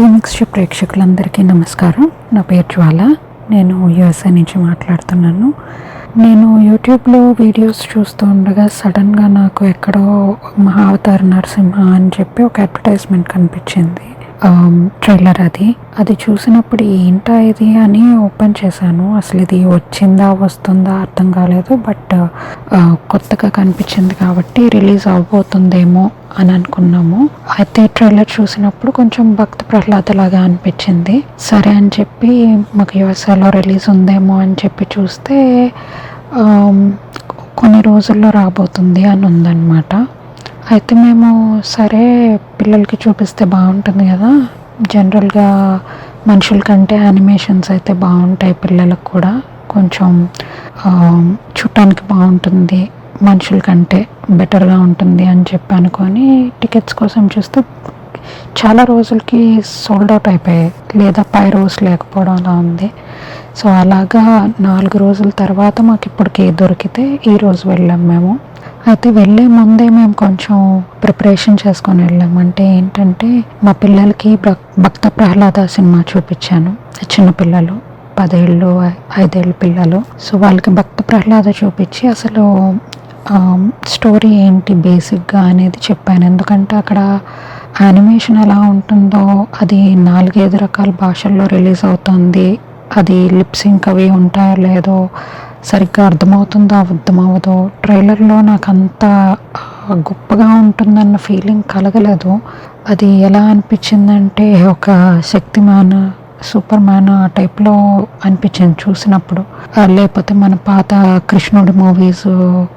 టీమిక్స్ ప్రేక్షకులందరికీ నమస్కారం. నా పేరు జ్వాల. నేను యుఎస్ఏ నుంచి మాట్లాడుతున్నాను. నేను యూట్యూబ్లో వీడియోస్ చూస్తూ ఉండగా సడన్గా నాకు ఎక్కడో మహావతార నరసింహ అని చెప్పి ఒక అడ్వర్టైజ్మెంట్ కనిపించింది. ట్రైలర్ అది. అది చూసినప్పుడు ఏంటా ఇది అని ఓపెన్ చేశాను. అసలు ఇది వచ్చిందా వస్తుందా అర్థం కాలేదు. బట్ కొత్తగా కనిపించింది కాబట్టి రిలీజ్ అవబోతుందేమో అని అనుకున్నాము. అయితే ట్రైలర్ చూసినప్పుడు కొంచెం భక్తి ప్రహ్లాద లాగా అనిపించింది. సరే అని చెప్పి మాకు యుఎస్ఏలో రిలీజ్ ఉందేమో అని చెప్పి చూస్తే కొన్ని రోజుల్లో రాబోతుంది అని ఉందన్నమాట. అయితే మేము సరే పిల్లలకి చూపిస్తే బాగుంటుంది కదా. జనరల్గా మనుషుల కంటే యానిమేషన్స్ అయితే బాగుంటాయి పిల్లలకు కూడా. కొంచెం చూడటానికి బాగుంటుంది. మనుషుల కంటే బెటర్గా ఉంటుంది అని చెప్పి అనుకొని టికెట్స్ కోసం చూస్తే చాలా రోజులకి సోల్డ్ అవుట్ అయిపోయాయి. లేదా పై రోజు లేకపోవడం అలా ఉంది. సో అలాగా నాలుగు రోజుల తర్వాత మాకు ఇప్పటికి దొరికితే ఈ రోజు వెళ్ళాం మేము. అయితే వెళ్ళే ముందే మేము కొంచెం ప్రిపరేషన్ చేసుకొని వెళ్ళాం. అంటే ఏంటంటే మా పిల్లలకి భక్- భక్త ప్రహ్లాద సినిమా చూపించాను. చిన్నపిల్లలు పదేళ్ళు ఐ- ఐదేళ్ళు పిల్లలు. సో వాళ్ళకి భక్త ప్రహ్లాద చూపించి అసలు స్టోరీ ఏంటి బేసిక్గా అనేది చెప్పాను. ఎందుకంటే అక్కడ యానిమేషన్ ఎలా ఉంటుందో అది నాలుగైదు రకాల భాషల్లో రిలీజ్ అవుతుంది. అది లిప్సింక్ అవి ఉంటాయో లేదో సరిగ్గా అర్థమవుతుందో అర్థమవుదో ట్రైలర్లో నాకు అంత గొప్పగా ఉంటుందన్న ఫీలింగ్ కలగలేదు. అది ఎలా అనిపించిందంటే ఒక శక్తిమాన సూపర్ మ్యాన్ ఆ టైప్లో అనిపించింది చూసినప్పుడు. లేకపోతే మన పాత కృష్ణుడి మూవీస్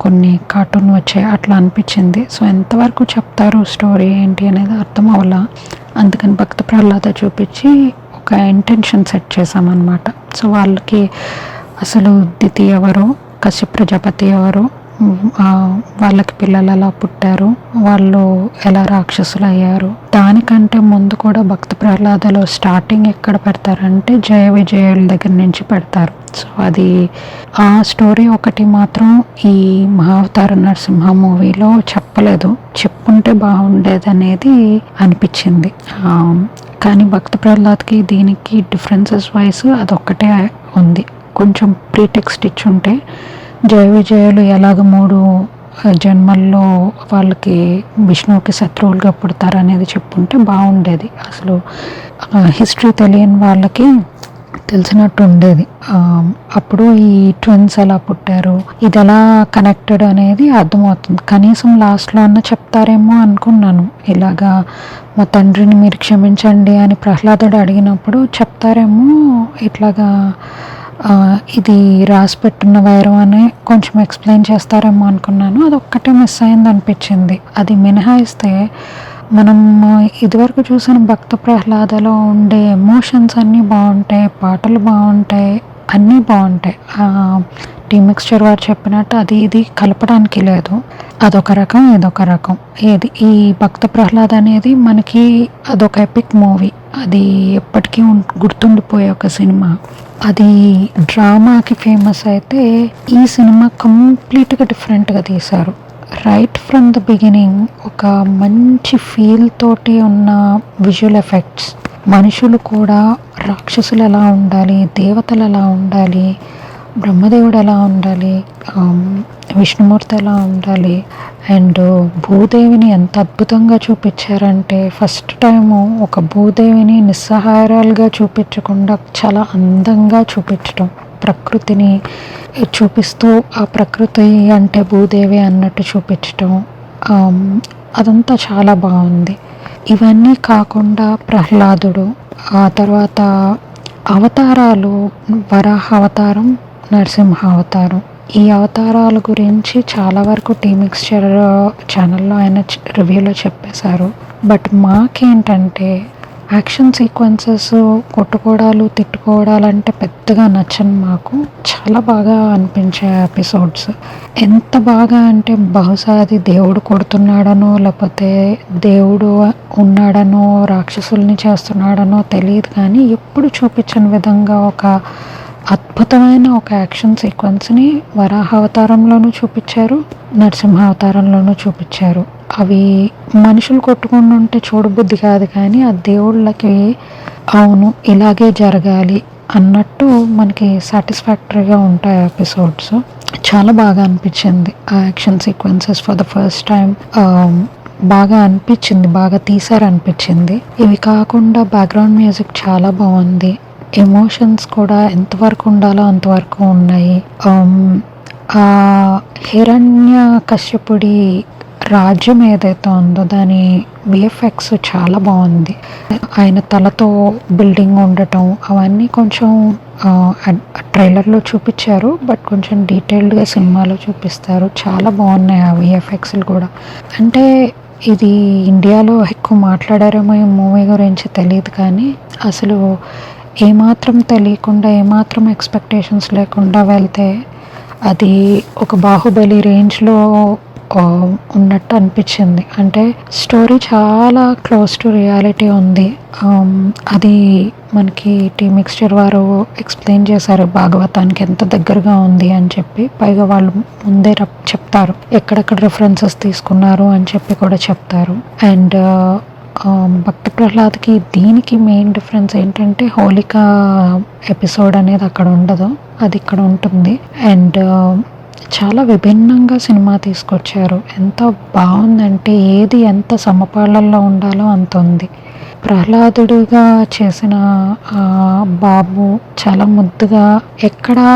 కొన్ని కార్టూన్ వచ్చాయి అట్లా అనిపించింది. సో ఎంతవరకు చెప్తారు స్టోరీ ఏంటి అనేది అర్థం అవ్వాల? అందుకని భక్త ప్రహ్లాద చూపించి ఒక ఇంటెన్షన్ సెట్ చేసామన్నమాట సో వాళ్ళకి అసలు దితి ఎవరు కశ్యప ప్రజాపతి ఎవరు వాళ్ళకి పిల్లలు ఎలా పుట్టారు వాళ్ళు ఎలా రాక్షసులు అయ్యారు దానికంటే ముందు కూడా భక్త ప్రహ్లాదలో స్టార్టింగ్ ఎక్కడ పెడతారంటే జయ విజయుల దగ్గర నుంచి పెడతారు. సో అది ఆ స్టోరీ ఒకటి మాత్రం ఈ మహావతార నరసింహ మూవీలో చెప్పలేదు. చెప్పుంటే బాగుండేది అనేది అనిపించింది. కానీ భక్త ప్రహ్లాద్కి దీనికి డిఫరెన్సెస్ వైస్ అదొక్కటే ఉంది. కొంచెం ప్రీటెక్స్ట్ ఇచ్చి ఉంటే జయ విజయులు ఎలాగ మూడు జన్మల్లో వాళ్ళకి విష్ణువుకి శత్రువులుగా పుడతారు అనేది చెప్పుంటే బాగుండేది అసలు హిస్టరీ తెలియని వాళ్ళకి తెలిసినట్టు ఉండేది. అప్పుడు ఈ ట్విన్స్ ఎలా పుట్టారు ఇది ఎలా కనెక్టెడ్ అనేది అర్థమవుతుంది. కనీసం లాస్ట్లో అన్న చెప్తారేమో అనుకున్నాను. ఇలాగా మా తండ్రిని మీరు క్షమించండి అని ప్రహ్లాదుడు అడిగినప్పుడు చెప్తారేమో ఇట్లాగా ఇది రాసి పెట్టున్న వైరం అని కొంచెం ఎక్స్ప్లెయిన్ చేస్తారేమో అనుకున్నాను. అది ఒక్కటే మిస్ అయింది అనిపించింది అది మినహాయిస్తే మనం ఇదివరకు చూసిన భక్త ప్రహ్లాదలో ఉండే ఎమోషన్స్ అన్నీ బాగుంటాయి పాటలు బాగుంటాయి అన్నీ బాగుంటాయి. టీ మిక్స్చర్ వారు చెప్పినట్టు అది ఇది కలపడానికి లేదు. అదొక రకం ఇదొక రకం. ఏది? ఈ భక్త ప్రహ్లాద్ అనేది మనకి అదొక ఎపిక్ మూవీ అది ఎప్పటికీ ఉం- గుర్తుండిపోయే ఒక సినిమా. అది డ్రామాకి ఫేమస్ అయితే ఈ సినిమా కంప్లీట్గా డిఫరెంట్గా తీశారు. రైట్ ఫ్రమ్ ద బిగినింగ్ ఒక మంచి ఫీల్ తోటి ఉన్న విజువల్ ఎఫెక్ట్స్ మనుషులు కూడా రాక్షసులు ఎలా ఉండాలి దేవతలు ఎలా ఉండాలి బ్రహ్మదేవుడు ఎలా ఉండాలి? విష్ణుమూర్తి ఎలా ఉండాలి? అండ్ భూదేవిని ఎంత అద్భుతంగా చూపించారంటే ఫస్ట్ టైము ఒక భూదేవిని నిస్సహాయరాలుగా చూపించకుండా చాలా అందంగా చూపించటం ప్రకృతిని చూపిస్తూ ఆ ప్రకృతి అంటే భూదేవి అన్నట్టు చూపించటం అదంతా చాలా బాగుంది. ఇవన్నీ కాకుండా ప్రహ్లాదుడు ఆ తర్వాత అవతారాలు వరాహ అవతారం నరసింహ అవతారం ఈ అవతారాల గురించి చాలా వరకు టీ మిక్స్చర్ ఛానల్లో ఆయన రివ్యూలో చెప్పేశారు. బట్ మాకేంటంటే యాక్షన్ సీక్వెన్సెస్ కొట్టుకోవడాలు తిట్టుకోవడాలు అంటే పెద్దగా నచ్చని మాకు చాలా బాగా అనిపించే ఎపిసోడ్స్ ఎంత బాగా అంటే బహుశా అది దేవుడు కొడుతున్నాడనో లేకపోతే దేవుడు ఉన్నాడనో రాక్షసుల్ని చేస్తున్నాడనో తెలియదు కానీ ఎప్పుడు చూపించని విధంగా ఒక అద్భుతమైన ఒక యాక్షన్ సీక్వెన్స్ని వరాహ అవతారంలోనూ చూపించారు నరసింహ అవతారంలోనూ చూపించారు. అవి మనుషులు కొట్టుకుని ఉంటే చూడబుద్ధి కాదు కానీ ఆ దేవుళ్ళకి అవును ఇలాగే జరగాలి అన్నట్టు మనకి సాటిస్ఫాక్టరీగా ఉంటాయి ఎపిసోడ్స్. చాలా బాగా అనిపించింది ఆ action sequences for the first time. బాగా అనిపించింది బాగా తీసారనిపించింది. ఇవి కాకుండా బ్యాక్గ్రౌండ్ మ్యూజిక్ చాలా బాగుంది. ఎమోషన్స్ కూడా ఎంతవరకు ఉండాలో అంతవరకు ఉన్నాయి. Um, ఆ హిరణ్య కశ్యపుడి రాజ్యం ఏదైతే ఉందో దాని విఎఫ్ఎక్స్ చాలా బాగుంది. ఆయన తలతో బిల్డింగ్ ఉండటం అవన్నీ కొంచెం ట్రైలర్లో చూపించారు బట్ కొంచెం డీటెయిల్డ్గా సినిమాలో చూపిస్తారు. చాలా బాగున్నాయి ఆ విఎఫ్ఎక్స్లు కూడా. అంటే ఇది ఇండియాలో ఎక్కువ మాట్లాడారేమో ఈ మూవీ గురించి తెలియదు కానీ అసలు ఏమాత్రం తెలియకుండా ఏమాత్రం ఎక్స్పెక్టేషన్స్ లేకుండా వెళ్తే అది ఒక బాహుబలి రేంజ్లో ఉన్నట్టు అనిపించింది. అంటే స్టోరీ చాలా క్లోజ్ టు రియాలిటీ ఉంది. అది మనకి టీ మిక్స్చర్ వారు ఎక్స్ప్లెయిన్ చేశారు భాగవతానికి ఎంత దగ్గరగా ఉంది అని చెప్పి. పైగా వాళ్ళు ముందే రప్- చెప్తారు ఎక్కడెక్కడ రిఫరెన్సెస్ తీసుకున్నారు అని చెప్పి కూడా చెప్తారు. అండ్ భక్తి ప్రహ్లాద్కి దీనికి మెయిన్ డిఫరెన్స్ ఏంటంటే హోలిక ఎపిసోడ్ అనేది అక్కడ ఉండదు. అది ఇక్కడ ఉంటుంది. అండ్ చాలా విభిన్నంగా సినిమా తీసుకొచ్చారు. ఎంత బాగుందంటే ఏది ఎంత సమపాళ్ళల్లో ఉండాలో అంత ఉంది. ప్రహ్లాదుడిగా చేసిన బాబు చాలా ముద్దుగా ఎక్కడా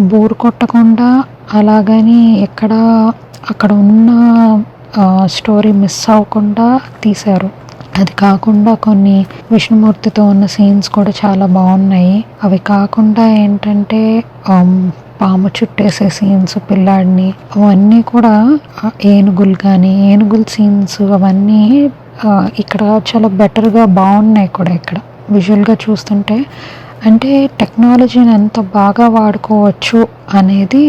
బోరు కొట్టకుండా అలాగని ఎక్కడా అక్కడ ఉన్న స్టోరీ మిస్ అవ్వకుండా తీశారు. అది కాకుండా కొన్ని విష్ణుమూర్తితో ఉన్న సీన్స్ కూడా చాలా బాగున్నాయి. అవి కాకుండా ఏంటంటే పాము చుట్టేసే సీన్స్ పిల్లాడిని అవన్నీ కూడా ఏనుగులు కానీ ఏనుగుల సీన్స్ అవన్నీ ఇక్కడ చాలా బెటర్గా బాగున్నాయి కూడా ఇక్కడ. విజువల్గా చూస్తుంటే అంటే టెక్నాలజీని ఎంత బాగా వాడుకోవచ్చు అనేది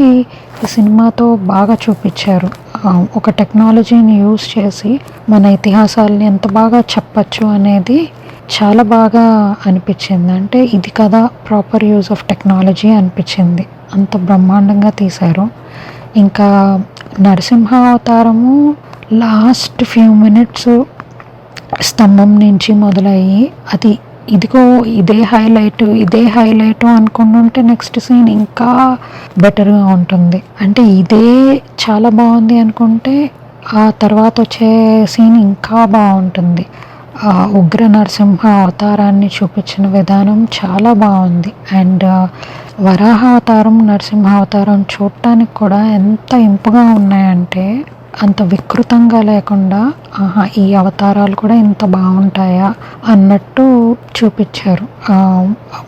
ఈ సినిమాతో బాగా చూపించారు. ఒక టెక్నాలజీని యూస్ చేసి మన ఇతిహాసాలని ఎంత బాగా చెప్పచ్చు అనేది చాలా బాగా అనిపించింది. అంటే ఇది కదా ప్రాపర్ యూజ్ ఆఫ్ టెక్నాలజీ అనిపించింది. అంత బ్రహ్మాండంగా తీశారు. ఇంకా నరసింహ అవతారము లాస్ట్ ఫ్యూ మినిట్స్ స్తంభం నుంచి మొదలయ్యి అది ఇదిగో ఇదే హైలైట్ ఇదే హైలైట్ అనుకుంటుంటే నెక్స్ట్ సీన్ ఇంకా బెటర్గా ఉంటుంది. అంటే ఇదే చాలా బాగుంది అనుకుంటే ఆ తర్వాత వచ్చే సీన్ ఇంకా బాగుంటుంది. ఆ ఉగ్ర నరసింహ అవతారాన్ని చూపించిన విధానం చాలా బాగుంది. అండ్ వరాహ అవతారం నరసింహ అవతారం చూడటానికి కూడా ఎంత ఇంపుగా ఉన్నాయంటే అంత వికృతంగా లేకుండా ఆహా ఈ అవతారాలు కూడా ఇంత బాగుంటాయా? అన్నట్టు చూపించారు.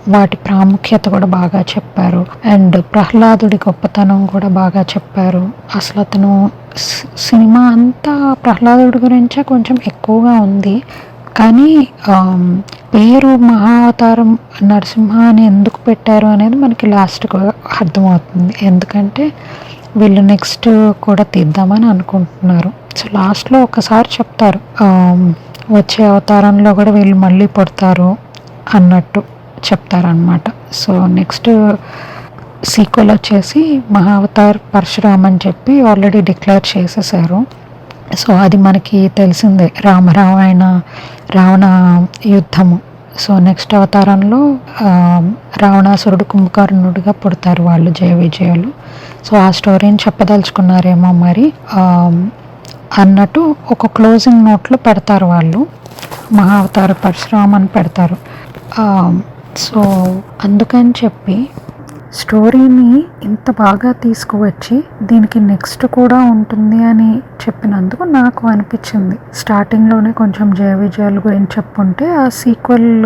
వాటి ప్రాముఖ్యత కూడా బాగా చెప్పారు. అండ్ ప్రహ్లాదుడి గొప్పతనం కూడా బాగా చెప్పారు. అసలు అతను సినిమా అంతా ప్రహ్లాదుడి గురించే కొంచెం ఎక్కువగా ఉంది. కానీ పేరు మహావతారం నరసింహ అని ఎందుకు పెట్టారు అనేది మనకి లాస్ట్గా అర్థమవుతుంది. ఎందుకంటే వీళ్ళు నెక్స్ట్ కూడా తీద్దామని అనుకుంటున్నారు. సో లాస్ట్లో ఒకసారి చెప్తారు. వచ్చే అవతారంలో కూడా వీళ్ళు మళ్ళీ పడతారు అన్నట్టు చెప్తారనమాట సో నెక్స్ట్ సీక్వెల్ వచ్చేసి మహావతార్ పరశురామ్ అని చెప్పి ఆల్రెడీ డిక్లేర్ చేసేసారు. సో అది మనకి తెలిసిందే. రామరామాయణ రావణ యుద్ధము. సో నెక్స్ట్ అవతారంలో రావణాసురుడు కుంభకర్ణుడిగా పుడతారు వాళ్ళు జయ విజయాలు. సో ఆ స్టోరీని చెప్పదలుచుకున్నారేమో మరి అన్నట్టు ఒక క్లోజింగ్ నోట్లో పెడతారు వాళ్ళు. మహావతార అవతార అని పెడతారు సో అందుకని చెప్పి స్టోరీని ఇంత బాగా తీసుకువచ్చి దీనికి నెక్స్ట్ కూడా ఉంటుంది అని చెప్పినందుకు నాకు అనిపించింది. స్టార్టింగ్లోనే కొంచెం జయ విజయాల గురించి చెప్పుంటే ఆ సీక్వెల్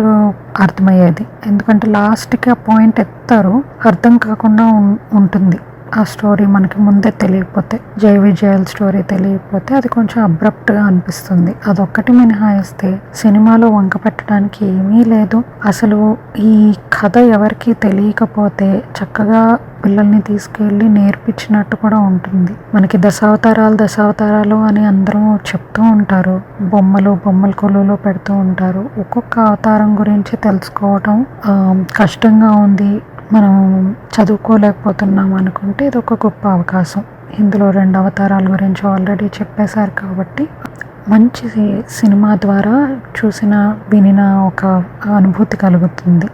అర్థమయ్యేది. ఎందుకంటే లాస్ట్కి ఆ పాయింట్ ఎత్తారు అర్థం కాకుండా ఉంటుంది. ఆ స్టోరీ మనకి ముందే తెలియకపోతే జై విజయాల స్టోరీ తెలియకపోతే అది కొంచెం అబ్రప్ట్గా అనిపిస్తుంది. అదొక్కటి మినహాయిస్తే సినిమాలో వంక పెట్టడానికి ఏమీ లేదు. అసలు ఈ కథ ఎవరికి తెలియకపోతే చక్కగా పిల్లల్ని తీసుకెళ్ళి నేర్పించినట్టు కూడా ఉంటుంది. మనకి దశావతారాలు దశావతారాలు అని అందరూ చెప్తూ ఉంటారు. బొమ్మలు బొమ్మల కొలువులో పెడుతూ ఉంటారు. ఒక్కొక్క అవతారం గురించి తెలుసుకోవటం కష్టంగా ఉంది. మనం చదువుకోలేకపోతున్నాం అనుకుంటే ఇది ఒక గొప్ప అవకాశం. ఇందులో రెండు అవతారాల గురించి ఆల్రెడీ చెప్పేశారు కాబట్టి మంచి సినిమా ద్వారా చూసిన వినిన ఒక అనుభూతి కలుగుతుంది.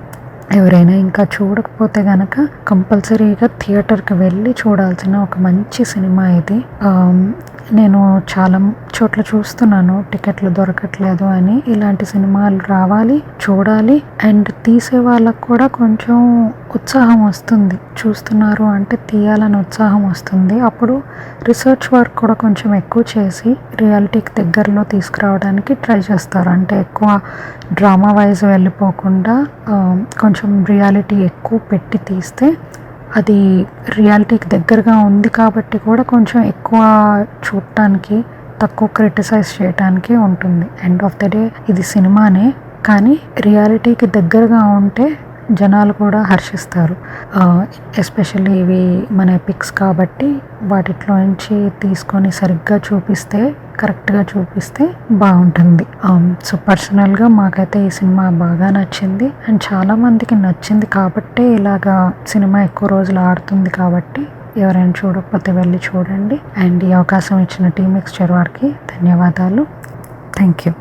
ఎవరైనా ఇంకా చూడకపోతే గనక కంపల్సరీగా థియేటర్కి వెళ్ళి చూడాల్సిన ఒక మంచి సినిమా ఇది. నేను చాలా చోట్ల చూస్తున్నాను టికెట్లు దొరకట్లేదు అని. ఇలాంటి సినిమాలు రావాలి చూడాలి. అండ్ తీసే వాళ్ళకు కూడా కొంచెం ఉత్సాహం వస్తుంది. చూస్తున్నారు అంటే తీయాలని ఉత్సాహం వస్తుంది. అప్పుడు రిసెర్చ్ వర్క్ కూడా కొంచెం ఎక్కువ చేసి రియాలిటీకి దగ్గరలో తీసుకురావడానికి ట్రై చేస్తారు. అంటే ఎక్కువ డ్రామా వైజ్ వెళ్ళిపోకుండా కొంచెం రియాలిటీ ఎక్కువ పెట్టి తీస్తే అది రియాలిటీకి దగ్గరగా ఉంది కాబట్టి కూడా కొంచెం ఎక్కువ చూడటానికి తక్కువ క్రిటిసైజ్ చేయటానికి ఉంటుంది. ఎండ్ ఆఫ్ ద డే ఇది సినిమానే. కానీ రియాలిటీకి దగ్గరగా ఉంటే జనాలు కూడా హర్షిస్తారు. ఎస్పెషల్లీ ఇవి మన పిక్స్ కాబట్టి వాటిలో నుంచి తీసుకొని సరిగ్గా చూపిస్తే కరెక్ట్గా చూపిస్తే బాగుంటుంది. సో పర్సనల్గా మాకైతే ఈ సినిమా బాగా నచ్చింది. అండ్ చాలామందికి నచ్చింది కాబట్టే ఇలాగా సినిమా ఎక్కువ రోజులు ఆడుతుంది కాబట్టి ఎవరైనా చూడకపోతే వెళ్ళి చూడండి. అండ్ ఈ అవకాశం ఇచ్చిన టీమ్ ఎక్స్చర్ వారికి ధన్యవాదాలు. Thank you.